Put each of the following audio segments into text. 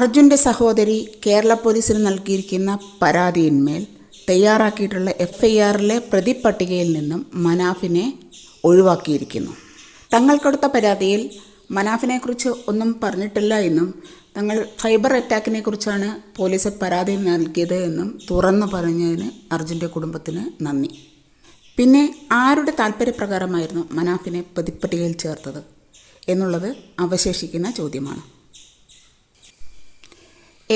അർജുന്റെ സഹോദരി കേരള പോലീസിന് നൽകിയിരിക്കുന്ന പരാതിയിന്മേൽ തയ്യാറാക്കിയിട്ടുള്ള എഫ് ഐ ആറിലെ പ്രതിപ്പട്ടികയിൽ നിന്നും മനാഫിനെ ഒഴിവാക്കിയിരിക്കുന്നു. തങ്ങൾ കൊടുത്ത പരാതിയിൽ മനാഫിനെക്കുറിച്ച് ഒന്നും പറഞ്ഞിട്ടില്ല എന്നും തങ്ങൾ സൈബർ അറ്റാക്കിനെ കുറിച്ചാണ് പോലീസ് പരാതി നൽകിയത് എന്നും തുറന്നു പറഞ്ഞതിന് അർജുന്റെ കുടുംബത്തിന് നന്ദി. പിന്നെ ആരുടെ താല്പര്യപ്രകാരമായിരുന്നു മനാഫിനെ പ്രതിപ്പട്ടികയിൽ ചേർത്തത് എന്നുള്ളത് അവശേഷിക്കുന്ന ചോദ്യമാണ്.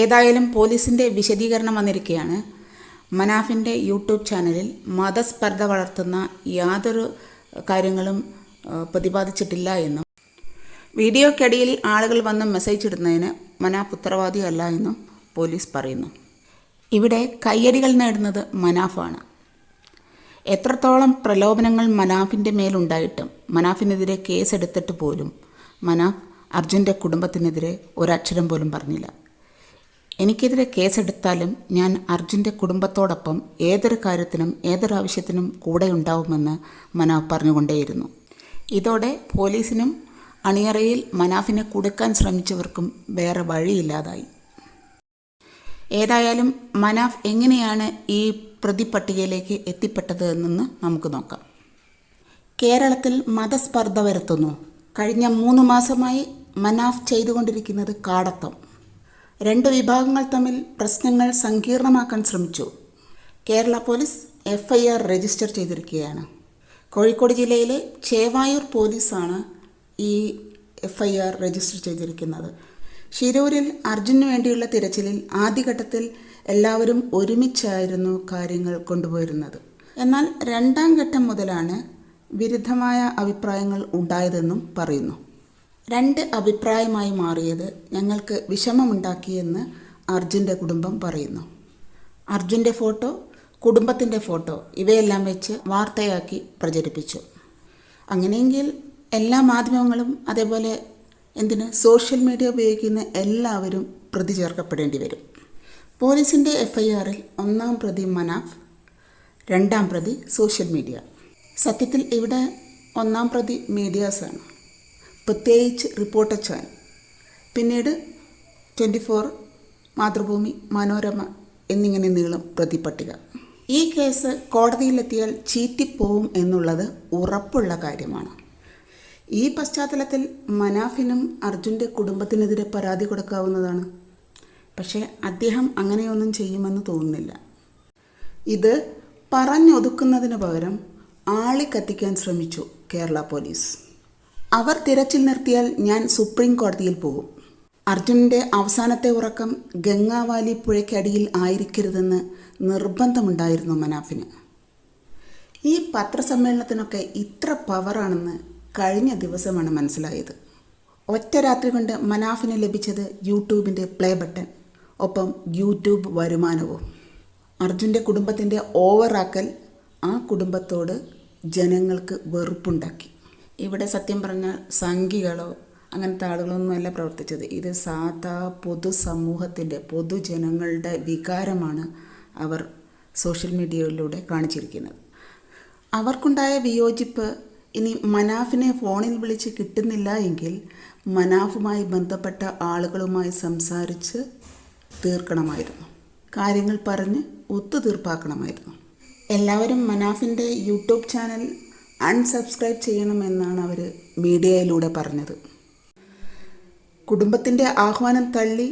ഏതായാലും പോലീസിന്റെ വിശദീകരണം വന്നിരിക്കുകയാണ്. മനാഫിന്റെ യൂട്യൂബ് ചാനലിൽ മതസ്പർദ്ധ വളർത്തുന്ന യാതൊരു കാര്യങ്ങളും പ്രതിപാദിച്ചിട്ടില്ല എന്നും. വീഡിയോക്കടിയിൽ ആളുകൾ വന്ന് മെസ്സേജ് ഇടുന്നതിന് മനാഫ് ഉത്തരവാദിയല്ല എന്നും പോലീസ് പറയുന്നു. ഇവിടെ കയ്യടികൾ നേടുന്നത് മനാഫാണ്. എത്രത്തോളം പ്രലോഭനങ്ങൾ മനാഫിന്റെ മേലുണ്ടായിട്ടും മനാഫിനെതിരെ കേസെടുത്തിട്ട് പോലും മനാഫ് അർജുന്റെ കുടുംബത്തിനെതിരെ ഒരക്ഷരം പോലും പറഞ്ഞില്ല. എനിക്കെതിരെ കേസെടുത്താലും ഞാൻ അർജുന്റെ കുടുംബത്തോടൊപ്പം ഏതൊരു കാര്യത്തിനും ഏതൊരു ആവശ്യത്തിനും കൂടെ ഉണ്ടാവുമെന്ന് മനാഫ് പറഞ്ഞുകൊണ്ടേയിരുന്നു. ഇതോടെ പോലീസിനും അണിയറയിൽ മനാഫിനെ കുടുക്കാൻ ശ്രമിച്ചവർക്കും വേറെ വഴിയില്ലാതായി. ഏതായാലും മനാഫ് എങ്ങനെയാണ് ഈ പ്രതിപട്ടികയിലേക്ക് എത്തിപ്പെട്ടത് എന്നെന്ന് നമുക്ക് നോക്കാം. കേരളത്തിൽ മതസ്പർദ്ധ വരുത്തുന്നു. കഴിഞ്ഞ മൂന്ന് മാസമായി മനാഫ് ചെയ്തുകൊണ്ടിരിക്കുന്നത് കാടത്തം. രണ്ട് വിഭാഗങ്ങൾ തമ്മിൽ പ്രശ്നങ്ങൾ സങ്കീർണമാക്കാൻ ശ്രമിച്ചു. കേരള പോലീസ് എഫ്ഐആർ രജിസ്റ്റർ ചെയ്തിരിക്കുകയാണ്. കോഴിക്കോട് ജില്ലയിലെ ചേവായൂർ പോലീസാണ് ഈ എഫ് ഐ ആർ രജിസ്റ്റർ ചെയ്തിരിക്കുന്നത്. ശിരൂരിൽ അർജുനു വേണ്ടിയുള്ള തിരച്ചിലിൽ ആദ്യഘട്ടത്തിൽ എല്ലാവരും ഒരുമിച്ചായിരുന്നു കാര്യങ്ങൾ കൊണ്ടുപോയിരുന്നത്. എന്നാൽ രണ്ടാം ഘട്ടം മുതലാണ് വിരുദ്ധമായ അഭിപ്രായങ്ങൾ ഉണ്ടായതെന്നും പറയുന്നു. രണ്ട് അഭിപ്രായമായി മാറിയത് ഞങ്ങൾക്ക് വിഷമമുണ്ടാക്കിയെന്ന് അർജുന്റെ കുടുംബം പറയുന്നു. അർജുന്റെ ഫോട്ടോ കുടുംബത്തിന്റെ ഫോട്ടോ ഇവയെല്ലാം വെച്ച് വാർത്തയാക്കി പ്രചരിപ്പിച്ചു. അങ്ങനെയെങ്കിൽ എല്ലാ മാധ്യമങ്ങളും അതേപോലെ എന്തിന് സോഷ്യൽ മീഡിയ ഉപയോഗിക്കുന്ന എല്ലാവരും പ്രതി ചേർക്കപ്പെടേണ്ടി വരും. പോലീസിന്റെ എഫ് ഐ ആറിൽ ഒന്നാം പ്രതി മനാഫ് രണ്ടാം പ്രതി സോഷ്യൽ മീഡിയ. സത്യത്തിൽ ഇവിടെ ഒന്നാം പ്രതി മീഡിയാസാണ് പ്രത്യേകിച്ച് റിപ്പോർട്ടർ ചാനൽ പിന്നീട് ട്വന്റി ഫോർ മാതൃഭൂമി മനോരമ എന്നിങ്ങനെ നീളും പ്രതിപട്ടിക. ഈ കേസ് കോടതിയിലെത്തിയാൽ ചീറ്റിപ്പോവും എന്നുള്ളത് ഉറപ്പുള്ള കാര്യമാണ്. ഈ പശ്ചാത്തലത്തിൽ മനാഫിനും അർജുന്റെ കുടുംബത്തിനെതിരെ പരാതി കൊടുക്കാവുന്നതാണ്. പക്ഷേ അദ്ദേഹം അങ്ങനെയൊന്നും ചെയ്യുമെന്ന് തോന്നുന്നില്ല. ഇത് പറഞ്ഞൊതുക്കുന്നതിന് പകരം ആളി കത്തിക്കാൻ ശ്രമിച്ചു കേരള പോലീസ്. അവർ തിരച്ചിൽ നിർത്തിയാൽ ഞാൻ സുപ്രീം കോടതിയിൽ പോകും. അർജുനന്റെ അവസാനത്തെ ഉറക്കം ഗംഗാവാലി പുഴയ്ക്കടിയിൽ ആയിരിക്കരുതെന്ന് നിർബന്ധമുണ്ടായിരുന്നു മനാഫിന്. ഈ പത്രസമ്മേളനത്തിനൊക്കെ ഇത്ര പവറാണെന്ന് കഴിഞ്ഞ ദിവസമാണ് മനസ്സിലായത്. ഒറ്റ രാത്രി കൊണ്ട് മനാഫിന് ലഭിച്ചത് യൂട്യൂബിന്റെ പ്ലേ ബട്ടൺ ഒപ്പം യൂട്യൂബ് വരുമാനവും. അർജുന്റെ കുടുംബത്തിന്റെ ഓവറാക്കൽ ആ കുടുംബത്തോട് ജനങ്ങൾക്ക് വെറുപ്പുണ്ടാക്കി. ഇവിടെ സത്യം പറഞ്ഞാൽ സംഘികളോ അങ്ങനത്തെ ആളുകളൊന്നുമല്ല പ്രവർത്തിച്ചത്. ഇത് സാധാ പൊതുസമൂഹത്തിന്റെ പൊതുജനങ്ങളുടെ വികാരമാണ് അവർ സോഷ്യൽ മീഡിയയിലൂടെ കാണിച്ചിരിക്കുന്നത്. അവർക്കുണ്ടായ വിയോജിപ്പ് ഇനി മനാഫിനെ ഫോണിൽ വിളിച്ച് കിട്ടുന്നില്ല എങ്കിൽ മനാഫുമായി ബന്ധപ്പെട്ട ആളുകളുമായി സംസാരിച്ച് തീർക്കണമായിരുന്നു. കാര്യങ്ങൾ പറഞ്ഞ് ഒത്തുതീർപ്പാക്കണമായിരുന്നു. എല്ലാവരും മനാഫിന്റെ യൂട്യൂബ് ചാനൽ അൺസബ്സ്ക്രൈബ് ചെയ്യണമെന്നാണ് അവർ മീഡിയയിലൂടെ പറഞ്ഞത്. കുടുംബത്തിന്റെ ആഹ്വാനം തള്ളി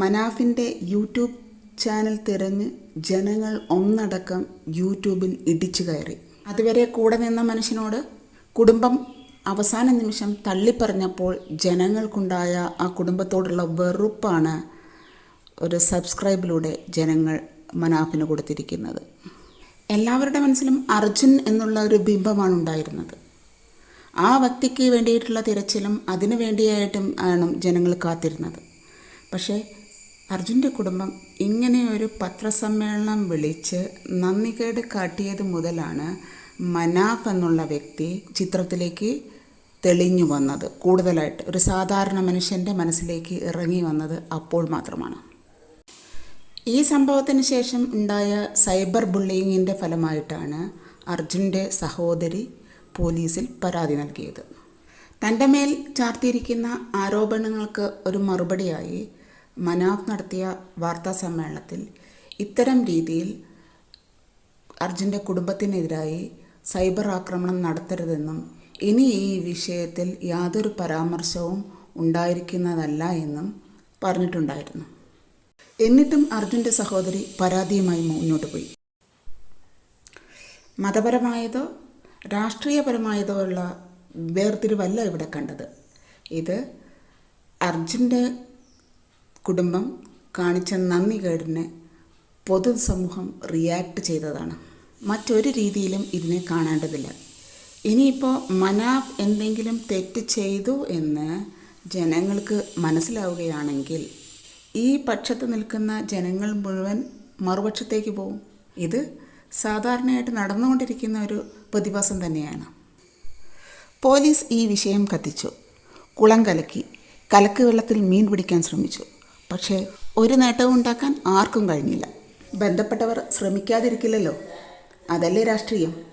മനാഫിന്റെ യൂട്യൂബ് ചാനൽ തിരഞ്ഞ് ജനങ്ങൾ ഒന്നടക്കം യൂട്യൂബിൽ ഇടിച്ചു കയറി. അതുവരെ കൂടെ നിന്ന മനുഷ്യനോട് കുടുംബം അവസാന നിമിഷം തള്ളിപ്പറഞ്ഞപ്പോൾ ജനങ്ങൾക്കുണ്ടായ ആ കുടുംബത്തോടുള്ള വെറുപ്പാണ് ഒരു സബ്സ്ക്രൈബിലൂടെ ജനങ്ങൾ മനാഫിന് കൊടുത്തിരിക്കുന്നത്. എല്ലാവരുടെ മനസ്സിലും അർജുൻ എന്നുള്ള ഒരു ബിംബമാണ് ഉണ്ടായിരുന്നത്. ആ വ്യക്തിക്ക് വേണ്ടിയിട്ടുള്ള തിരച്ചിലും അതിനു വേണ്ടിയായിട്ടും ആണ് ജനങ്ങൾ കാത്തിരുന്നത്. പക്ഷേ അർജുന്റെ കുടുംബം ഇങ്ങനെ ഒരു പത്രസമ്മേളനം വിളിച്ച് നന്ദികേട് കാട്ടിയത് മുതലാണ് മനാഫ് എന്നുള്ള വ്യക്തി ചിത്രത്തിലേക്ക് തെളിഞ്ഞു വന്നത്. കൂടുതലായിട്ട് ഒരു സാധാരണ മനുഷ്യന്റെ മനസ്സിലേക്ക് ഇറങ്ങി വന്നത് അപ്പോൾ മാത്രമാണ്. ഈ സംഭവത്തിന് ശേഷം ഉണ്ടായ സൈബർ ബുള്ളിങ്ങിന്റെ ഫലമായിട്ടാണ് അർജുന്റെ സഹോദരി പോലീസിൽ പരാതി നൽകിയത്. തന്റെ മേൽ ചാർത്തിയിരിക്കുന്ന ആരോപണങ്ങൾക്ക് ഒരു മറുപടിയായി മനാഫ് നടത്തിയ വാർത്താ സമ്മേളനത്തിൽ ഇത്തരം രീതിയിൽ അർജുന്റെ കുടുംബത്തിനെതിരായി സൈബർ ആക്രമണം നടത്തരുതെന്നും ഇനി ഈ വിഷയത്തിൽ യാതൊരു പരാമർശവും ഉണ്ടായിരിക്കുന്നതല്ല എന്നും പറഞ്ഞിട്ടുണ്ടായിരുന്നു. എന്നിട്ടും അർജുന്റെ സഹോദരി പരാതിയുമായി മുന്നോട്ട് പോയി. മതപരമായതോ രാഷ്ട്രീയപരമായതോ ഉള്ള വേർതിരിവല്ല ഇവിടെ കണ്ടത്. ഇത് അർജുന്റെ കുടുംബം കാണിച്ച നന്ദി കേടിന് പൊതുസമൂഹം റിയാക്ട് ചെയ്തതാണ്. മറ്റൊരു രീതിയിലും ഇതിനെ കാണേണ്ടതില്ല. ഇനിയിപ്പോൾ മനാഫ് എന്തെങ്കിലും തെറ്റ് ചെയ്തു എന്ന് ജനങ്ങൾക്ക് മനസ്സിലാവുകയാണെങ്കിൽ ഈ പക്ഷത്ത് നിൽക്കുന്ന ജനങ്ങൾ മുഴുവൻ മറുപക്ഷത്തേക്ക് പോകും ഇത് സാധാരണയായിട്ട് നടന്നുകൊണ്ടിരിക്കുന്ന ഒരു പ്രതിഭാസം തന്നെയാണ്. പോലീസ് ഈ വിഷയം കത്തിച്ചു. കുളം കലക്കി കലക്ക് വെള്ളത്തിൽ മീൻ പിടിക്കാൻ ശ്രമിച്ചു. പക്ഷേ ഒരു നേട്ടവും ഉണ്ടാക്കാൻ ആർക്കും കഴിഞ്ഞില്ല. ബന്ധപ്പെട്ടവർ ശ്രമിക്കാതിരിക്കില്ലല്ലോ. അതല്ലേ രാഷ്ട്രീയം?